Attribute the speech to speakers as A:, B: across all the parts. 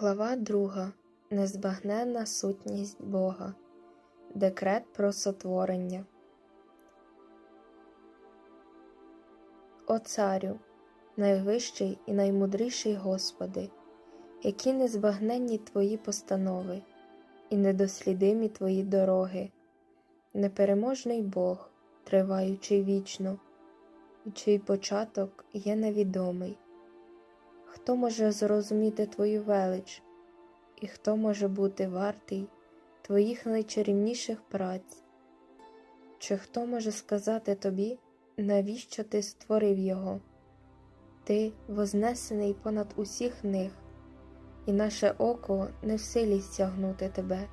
A: Глава 2. Незбагненна сутність Бога. Декрет про сотворення. О царю, найвищий і наймудріший Господи, які незбагненні Твої постанови, і недослідимі Твої дороги, непереможний Бог, триваючий вічно, і чий початок є невідомий. Хто може зрозуміти Твою велич, і хто може бути вартий Твоїх найчарівніших праць? Чи хто може сказати тобі, навіщо ти створив його? Ти вознесений понад усіх них, і наше око не в силі стягнути тебе,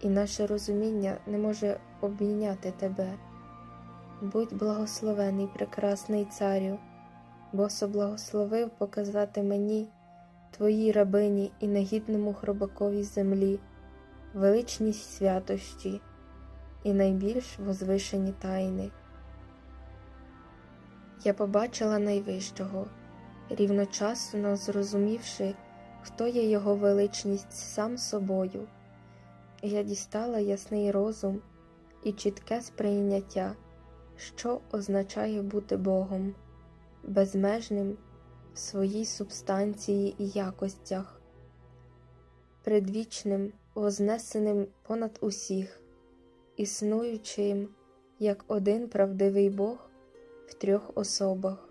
A: і наше розуміння не може обійняти тебе. Будь благословений, прекрасний царю бо соблагословив показати мені, Твоїй рабині і негідному хробакові землі, величність святості і найбільш возвишені тайни. Я побачила найвищого, рівночасно зрозумівши, хто є його величність сам собою, я дістала ясний розум і чітке сприйняття, що означає бути Богом безмежним в своїй субстанції і якостях, предвічним, вознесеним понад усіх, існуючим як один правдивий Бог в трьох особах,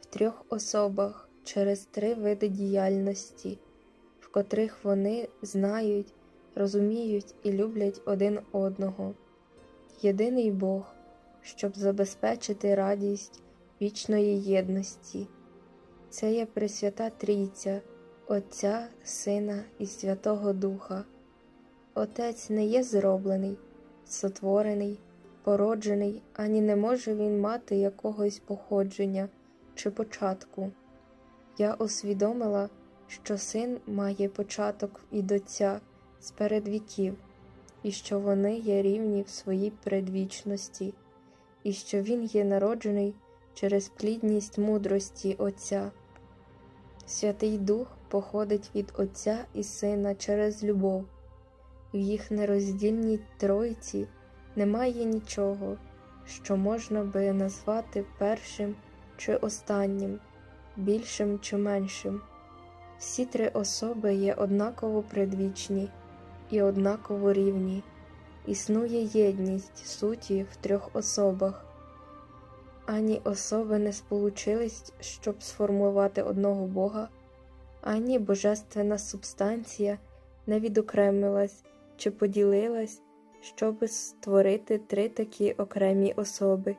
A: в трьох особах через три види діяльності, в котрих вони знають, розуміють і люблять один одного, єдиний Бог, щоб забезпечити радість вічної єдності. Це є Пресвята Трійця, Отця, Сина і Святого Духа. Отець не є зроблений, сотворений, породжений, ані не може він мати якогось походження чи початку. Я усвідомила, що син має початок від Отця з передвіків, і що вони є рівні в своїй предвічності, і що він є народжений через плідність мудрості Отця. Святий Дух походить від Отця і Сина через любов. В їх нероздільній Тройці немає нічого, що можна би назвати першим чи останнім, більшим чи меншим. Всі три особи є однаково предвічні і однаково рівні. Існує єдність суті в трьох особах ані особи не сполучились, щоб сформувати одного Бога, ані божественна субстанція не відокремилась чи поділилась, щоб створити три такі окремі особи,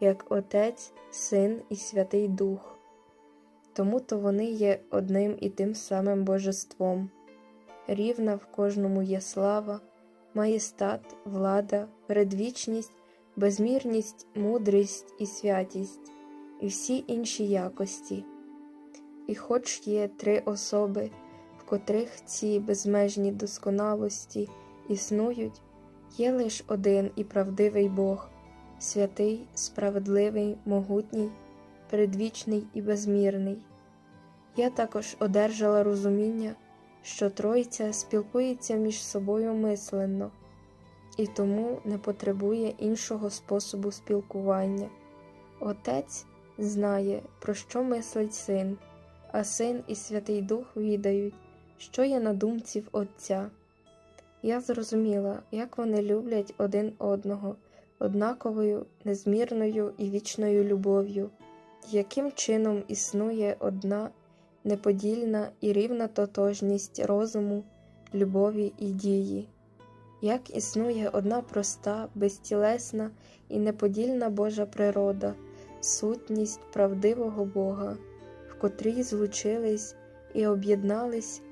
A: як Отець, Син і Святий Дух. Тому то вони є одним і тим самим божеством. Рівна в кожному є слава, маєстат, влада, предвічність безмірність, мудрість і святість, і всі інші якості. І хоч є три особи, в котрих ці безмежні досконалості існують, є лише один і правдивий Бог, святий, справедливий, могутній, предвічний і безмірний. Я також одержала розуміння, що Тройця спілкується між собою мисленно і тому не потребує іншого способу спілкування. Отець знає, про що мислить син, а син і Святий Дух відають, що є на думці в Отця. Я зрозуміла, як вони люблять один одного, однаковою, незмірною і вічною любов'ю, яким чином існує одна неподільна і рівна тотожність розуму, любові і дії як існує одна проста, безтілесна і неподільна Божа природа, сутність правдивого Бога, в котрій злучились і об'єднались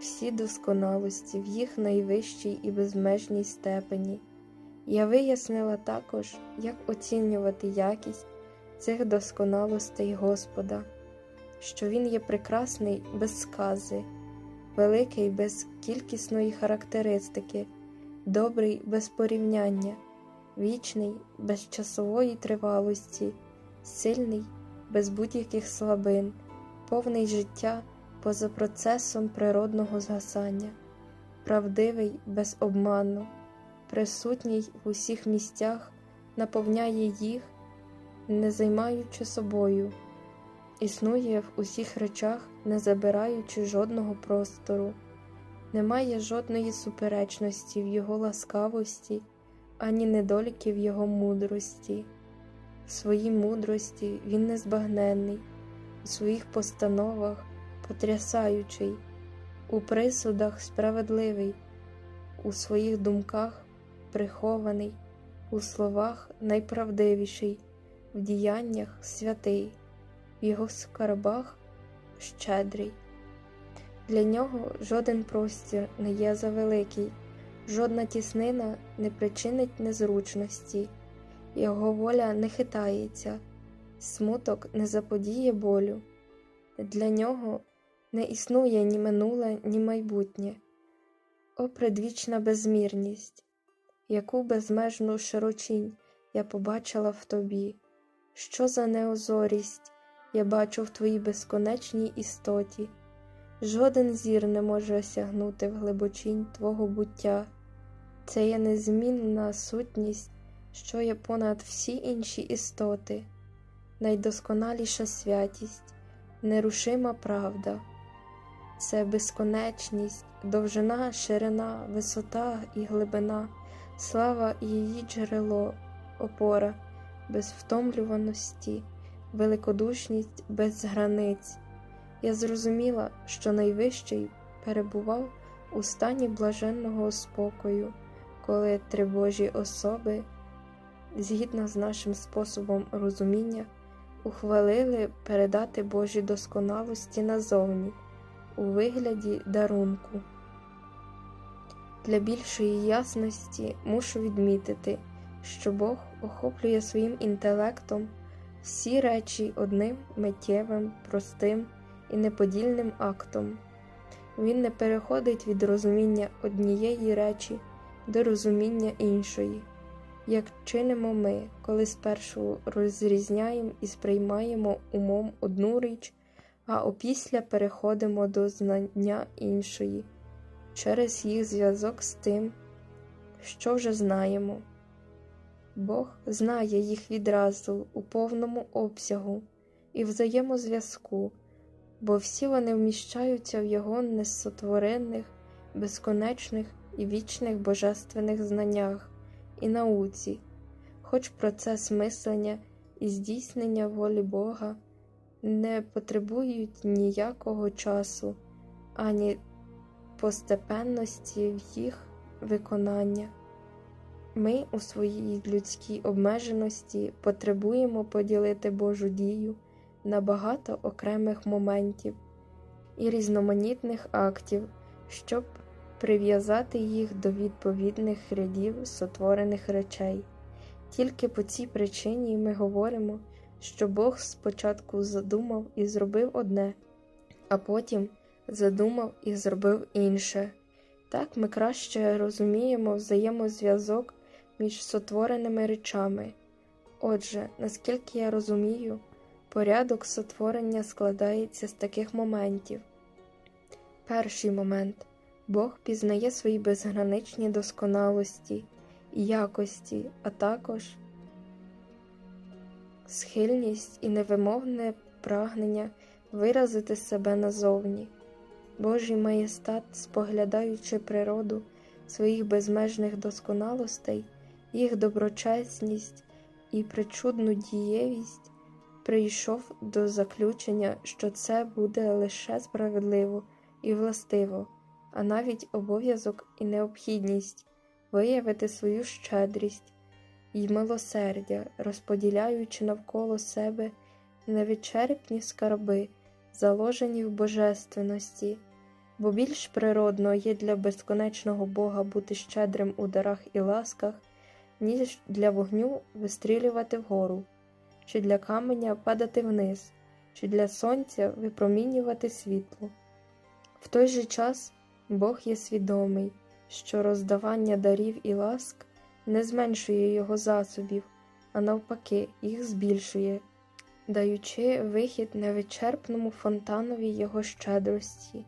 A: всі досконалості в їх найвищій і безмежній степені. Я вияснила також, як оцінювати якість цих досконалостей Господа, що Він є прекрасний без скази, великий без кількісної характеристики добрий без порівняння, вічний без часової тривалості, сильний без будь-яких слабин, повний життя поза процесом природного згасання, правдивий без обману, присутній в усіх місцях, наповняє їх, не займаючи собою, існує в усіх речах, не забираючи жодного простору, немає жодної суперечності в його ласкавості, ані недоліків його мудрості. В своїй мудрості він незбагненний, у своїх постановах потрясаючий, у присудах справедливий, у своїх думках прихований, у словах найправдивіший, в діяннях святий, в його скарбах щедрий. Для нього жоден простір не є завеликий, жодна тіснина не причинить незручності, його воля не хитається, смуток не заподіє болю. Для нього не існує ні минуле, ні майбутнє. О, предвічна безмірність, яку безмежну широчінь я побачила в тобі, що за неозорість я бачу в твоїй безконечній істоті. Жоден зір не може осягнути в глибочінь Твого буття, це є незмінна сутність, що є понад всі інші істоти, найдосконаліша святість, нерушима правда, це безконечність, довжина, ширина, висота і глибина, слава і її джерело, опора, без втомлюваності, великодушність без границь. Я зрозуміла, що найвищий перебував у стані блаженного спокою, коли тривожі особи, згідно з нашим способом розуміння, ухвалили передати Божі досконалості назовні у вигляді дарунку. Для більшої ясності мушу відмітити, що Бог охоплює своїм інтелектом всі речі одним миттєвим, простим і неподільним актом. Він не переходить від розуміння однієї речі до розуміння іншої, як чинимо ми, коли спершу розрізняємо і сприймаємо умом одну річ, а опісля переходимо до знання іншої, через їх зв'язок з тим, що вже знаємо. Бог знає їх відразу у повному обсягу і взаємозв'язку бо всі вони вміщаються в його несотворених, безконечних і вічних божественних знаннях і науці, хоч процес мислення і здійснення волі Бога не потребують ніякого часу, ані постепенності в їх виконання. Ми у своїй людській обмеженості потребуємо поділити Божу дію на багато окремих моментів і різноманітних актів, щоб прив'язати їх до відповідних рядів сотворених речей. Тільки по цій причині ми говоримо, що Бог спочатку задумав і зробив одне, а потім задумав і зробив інше. Так ми краще розуміємо взаємозв'язок між сотвореними речами. Отже, наскільки я розумію, Порядок сотворення складається з таких моментів. Перший момент Бог пізнає свої безграничні досконалості і якості, а також схильність і невимовне прагнення виразити себе назовні. Божий маєстат, споглядаючи природу своїх безмежних досконалостей, їх доброчесність і причудну дієвість прийшов до заключення, що це буде лише справедливо і властиво, а навіть обов'язок і необхідність виявити свою щедрість і милосердя, розподіляючи навколо себе невичерпні скарби, заложені в божественності. Бо більш природно є для безконечного Бога бути щедрим у дарах і ласках, ніж для вогню вистрілювати вгору чи для каменя падати вниз, чи для сонця випромінювати світло. В той же час Бог є свідомий, що роздавання дарів і ласк не зменшує його засобів, а навпаки, їх збільшує. даючи вихід невичерпному фонтанові його щедрості.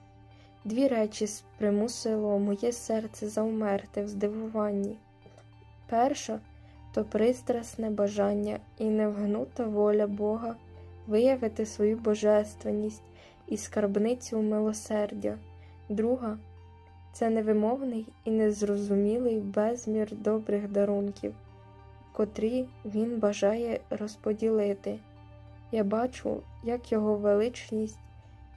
A: Дві речі примусило моє серце завмерти в здивуванні. Перша то пристрасне бажання і невгнута воля Бога виявити свою божественність і скарбницю милосердя. Друга це невимовний і незрозумілий безмір добрих дарунків, котрі він бажає розподілити. Я бачу, як його величність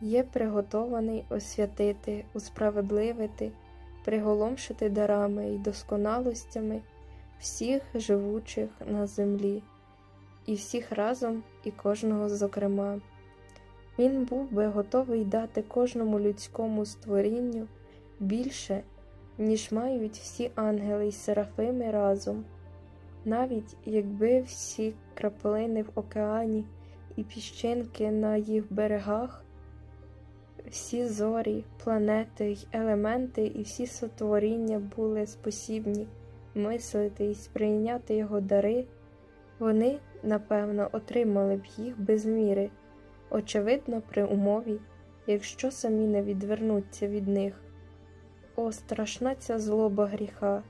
A: є приготований освятити, усправедливити, приголомшити дарами і досконалостями всіх живучих на землі, і всіх разом, і кожного зокрема. Він був би готовий дати кожному людському створінню більше, ніж мають всі ангели й серафими разом, навіть якби всі краплини в океані і піщинки на їх берегах, всі зорі, планети й елементи і всі сотворіння були спосібні мислити і сприйняти його дари, вони, напевно, отримали б їх без міри, очевидно, при умові, якщо самі не відвернуться від них. О, страшна ця злоба гріха,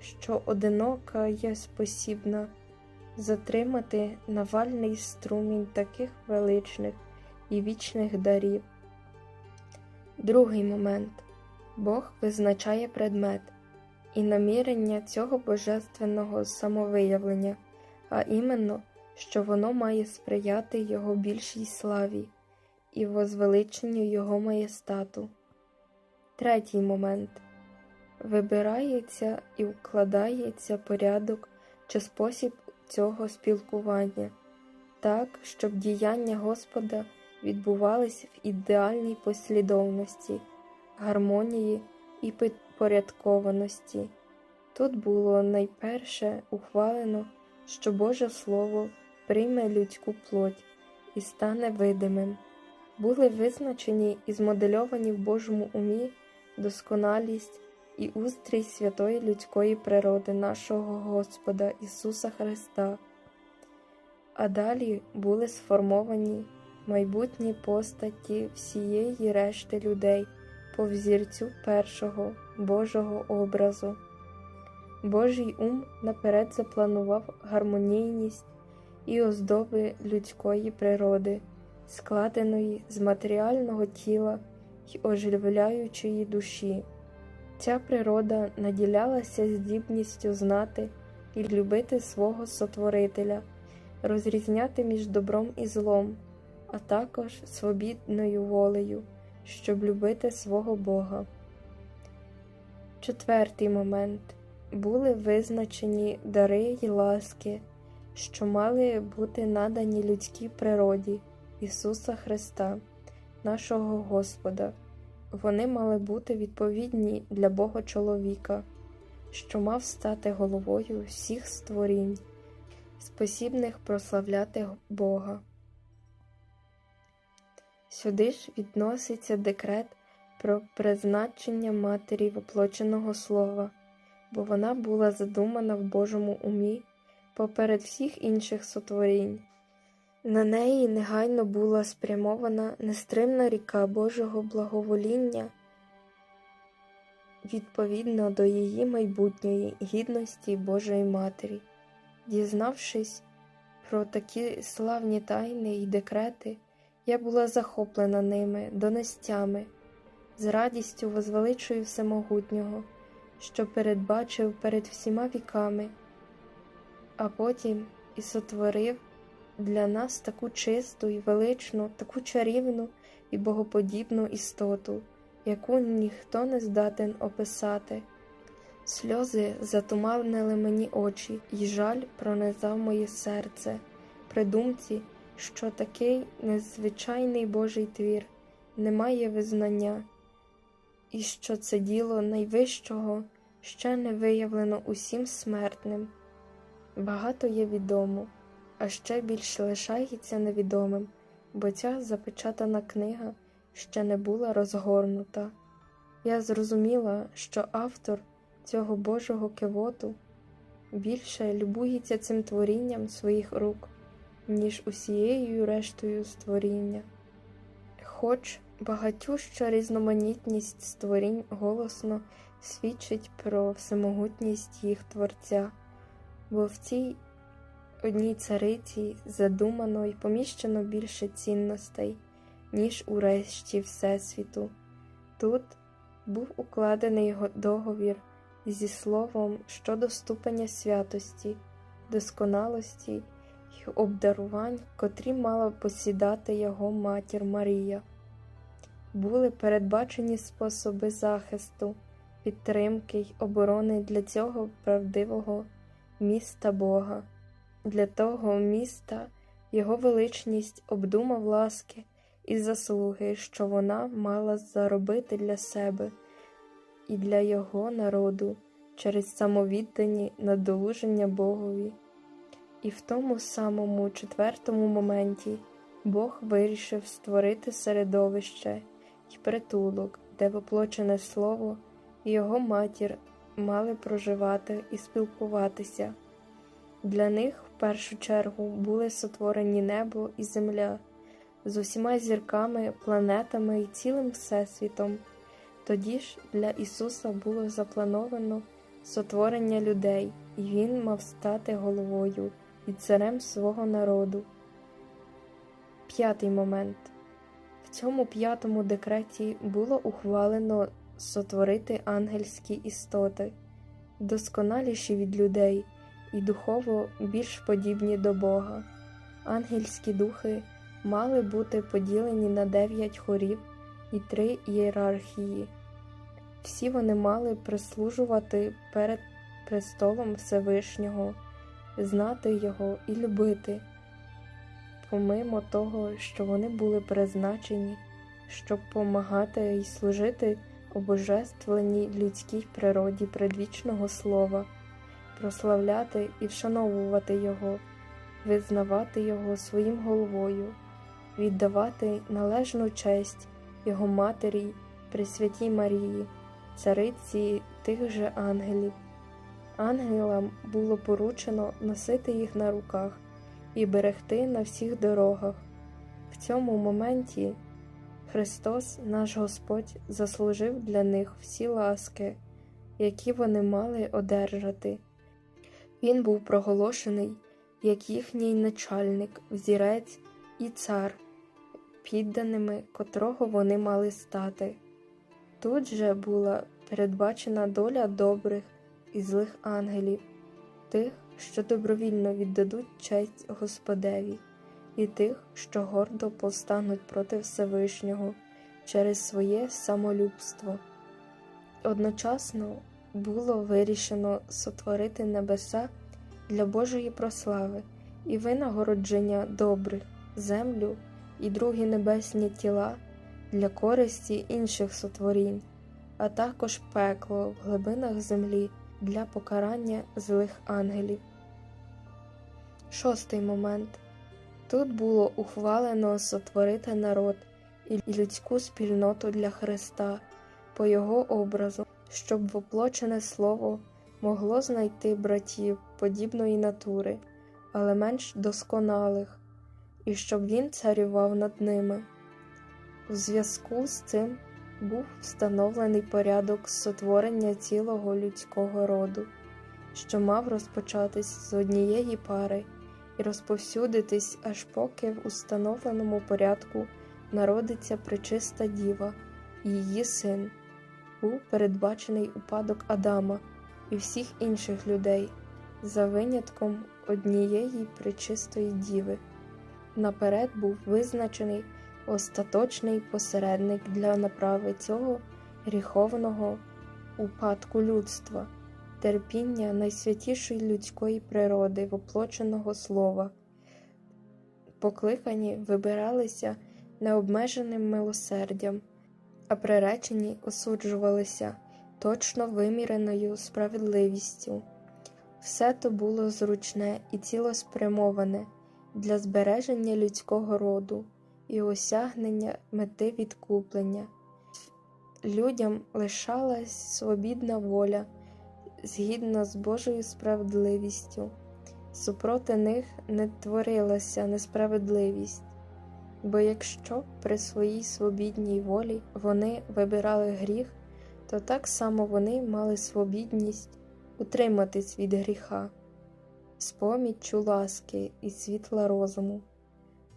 A: що одинока є спосібна затримати навальний струмінь таких величних і вічних дарів. Другий момент Бог визначає предмет і намірення цього божественного самовиявлення, а іменно, що воно має сприяти Його більшій славі і возвеличенню Його маєстату. Третій момент вибирається і вкладається порядок чи спосіб цього спілкування, так, щоб діяння Господа відбувалися в ідеальній послідовності, гармонії і підпорядкованості. Тут було найперше ухвалено, що Боже Слово прийме людську плоть і стане видимим. Були визначені і змодельовані в Божому умі досконалість і устрій святої людської природи нашого Господа Ісуса Христа, а далі були сформовані майбутні постаті всієї решти людей по взірцю першого Божого образу. Божий ум наперед запланував гармонійність і оздоби людської природи, складеної з матеріального тіла й оживляючої душі. Ця природа наділялася здібністю знати і любити свого Сотворителя, розрізняти між добром і злом, а також свобідною волею, щоб любити свого Бога. Четвертий момент були визначені дари й ласки, що мали бути надані людській природі Ісуса Христа, нашого Господа. Вони мали бути відповідні для Бога чоловіка, що мав стати головою всіх створінь, спосібних прославляти Бога. Сюди ж відноситься декрет про призначення матері воплоченого слова, бо вона була задумана в Божому умі поперед всіх інших сотворінь. На неї негайно була спрямована нестримна ріка Божого благовоління відповідно до її майбутньої гідності Божої Матері. Дізнавшись про такі славні тайни і декрети, я була захоплена ними донестями, з радістю возвеличую Всемогутнього, що передбачив перед всіма віками, а потім і сотворив для нас таку чисту і величну, таку чарівну і богоподібну істоту, яку ніхто не здатен описати. Сльози затуманили мені очі, і жаль пронизав моє серце при думці, що такий незвичайний Божий твір не має визнання, і що це діло найвищого ще не виявлено усім смертним. Багато є відомо а ще більше лишається невідомим, бо ця запечатана книга ще не була розгорнута. Я зрозуміла, що автор цього Божого кивоту більше любується цим творінням своїх рук, ніж усією рештою створіння. Хоч багатюща різноманітність створінь голосно свідчить про всемогутність їх Творця, бо в цій одній цариці задумано і поміщено більше цінностей, ніж у решті Всесвіту. Тут був укладений договір зі словом щодо ступеня святості, досконалості й обдарувань, котрі мала посідати його матір Марія. Були передбачені способи захисту, підтримки й оборони для цього правдивого міста Бога, для того міста Його величність обдумав ласки і заслуги, що вона мала заробити для себе і для його народу через самовіддані надолуження Богові. І в тому самому четвертому моменті Бог вирішив створити середовище й притулок, де воплочене слово і його матір мали проживати і спілкуватися. Для них в першу чергу були сотворені небо і земля з усіма зірками, планетами і цілим Всесвітом. Тоді ж для Ісуса було заплановано сотворення людей, і Він мав стати головою і царем свого народу. П'ятий момент. В цьому п'ятому декреті було ухвалено сотворити ангельські істоти, досконаліші від людей і духово більш подібні до Бога. Ангельські духи мали бути поділені на дев'ять хорів і три ієрархії. Всі вони мали прислужувати перед престолом Всевишнього, знати Його і любити, помимо того, що вони були призначені, щоб помагати і служити обожествленій людській природі предвічного слова, прославляти і вшановувати Його, визнавати Його своїм головою, віддавати належну честь Його матері, Пресвятій Марії, цариці тих же ангелів. Ангелам було поручено носити їх на руках і берегти на всіх дорогах. В цьому моменті Христос, наш Господь, заслужив для них всі ласки, які вони мали одержати. Він був проголошений як їхній начальник, взірець і цар, підданими котрого вони мали стати. Тут же була передбачена доля добрих і злих ангелів, тих, що добровільно віддадуть честь Господеві, і тих, що гордо повстануть проти Всевишнього через своє самолюбство. Одночасно було вирішено сотворити небеса для Божої прослави і винагородження добрих, землю і другі небесні тіла для користі інших сотворінь, а також пекло в глибинах землі для покарання злих ангелів. Шостий момент тут було ухвалено сотворити народ і людську спільноту для Христа по Його образу, щоб воплочене Слово могло знайти братів подібної натури, але менш досконалих, і щоб він царював над ними. У зв'язку з цим був встановлений порядок сотворення цілого людського роду, що мав розпочатись з однієї пари і розповсюдитись, аж поки в установленому порядку народиться причиста діва її син. Був передбачений упадок Адама і всіх інших людей за винятком однієї причистої діви. Наперед був визначений остаточний посередник для направи цього гріховного упадку людства, терпіння найсвятішої людської природи, воплоченого слова. Покликані вибиралися необмеженим милосердям, а приречені осуджувалися точно виміреною справедливістю. Все то було зручне і цілоспрямоване для збереження людського роду і осягнення мети відкуплення. Людям лишалась свобідна воля згідно з Божою справедливістю, супроти них не творилася несправедливість, бо якщо при своїй свобідній волі вони вибирали гріх, то так само вони мали свобідність утриматись від гріха, з поміччю ласки і світла розуму.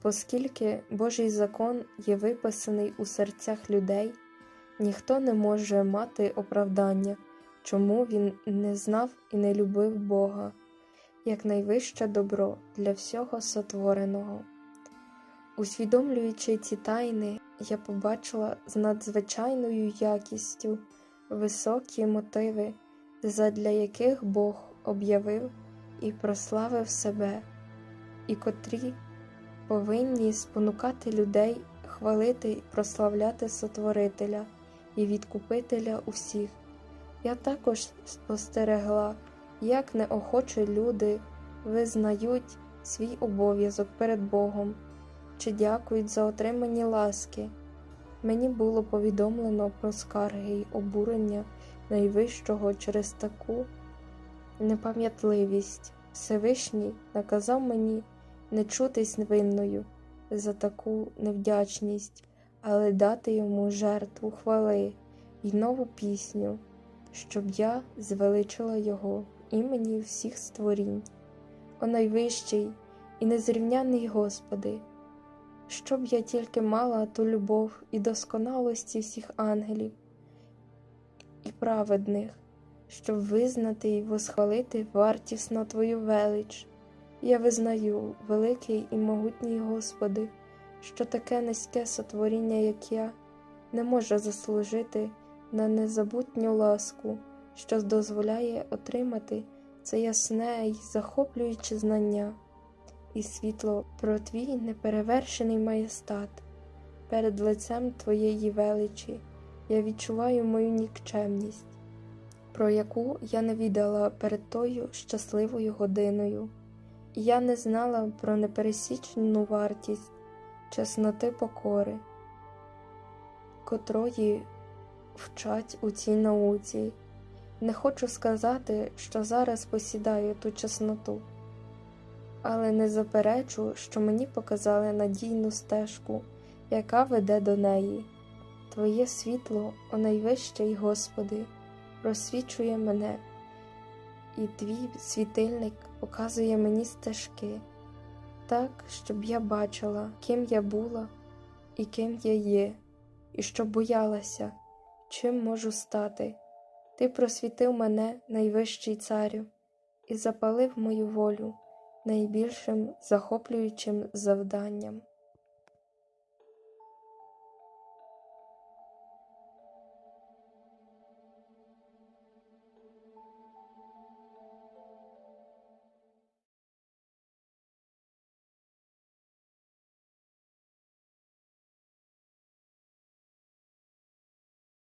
A: Оскільки Божий закон є виписаний у серцях людей, ніхто не може мати оправдання, чому він не знав і не любив Бога як найвище добро для всього сотвореного. Усвідомлюючи ці тайни, я побачила з надзвичайною якістю високі мотиви, задля яких Бог об'явив і прославив себе, і котрі повинні спонукати людей хвалити і прославляти Сотворителя і Відкупителя усіх. Я також спостерегла, як неохоче люди визнають свій обов'язок перед Богом чи дякують за отримані ласки. Мені було повідомлено про скарги й обурення найвищого через таку непам'ятливість. Всевишній наказав мені не чутись винною за таку невдячність, але дати йому жертву хвали й нову пісню, щоб я звеличила його імені всіх створінь, о найвищий і незрівняний Господи, щоб я тільки мала ту любов і досконалості всіх ангелів і праведних, щоб визнати і восхвалити вартісно Твою велич. Я визнаю, великий і могутній Господи, що таке низьке сотворіння, як я, не може заслужити на незабутню ласку, що дозволяє отримати це ясне й захоплююче знання і світло про твій неперевершений маєстат. Перед лицем Твоєї величі я відчуваю мою нікчемність, про яку я не віддала перед тою щасливою годиною. Я не знала про непересічну вартість чесноти покори, котрої вчать у цій науці. Не хочу сказати, що зараз посідаю ту чесноту, але не заперечу, що мені показали надійну стежку, яка веде до неї. Твоє світло, о найвищий Господи, розсвічує мене, і твій світильник показує мені стежки, так, щоб я бачила, ким я була і ким я є, і щоб боялася, чим можу стати. Ти просвітив мене, найвищий царю, і запалив мою волю найбільшим захоплюючим завданням.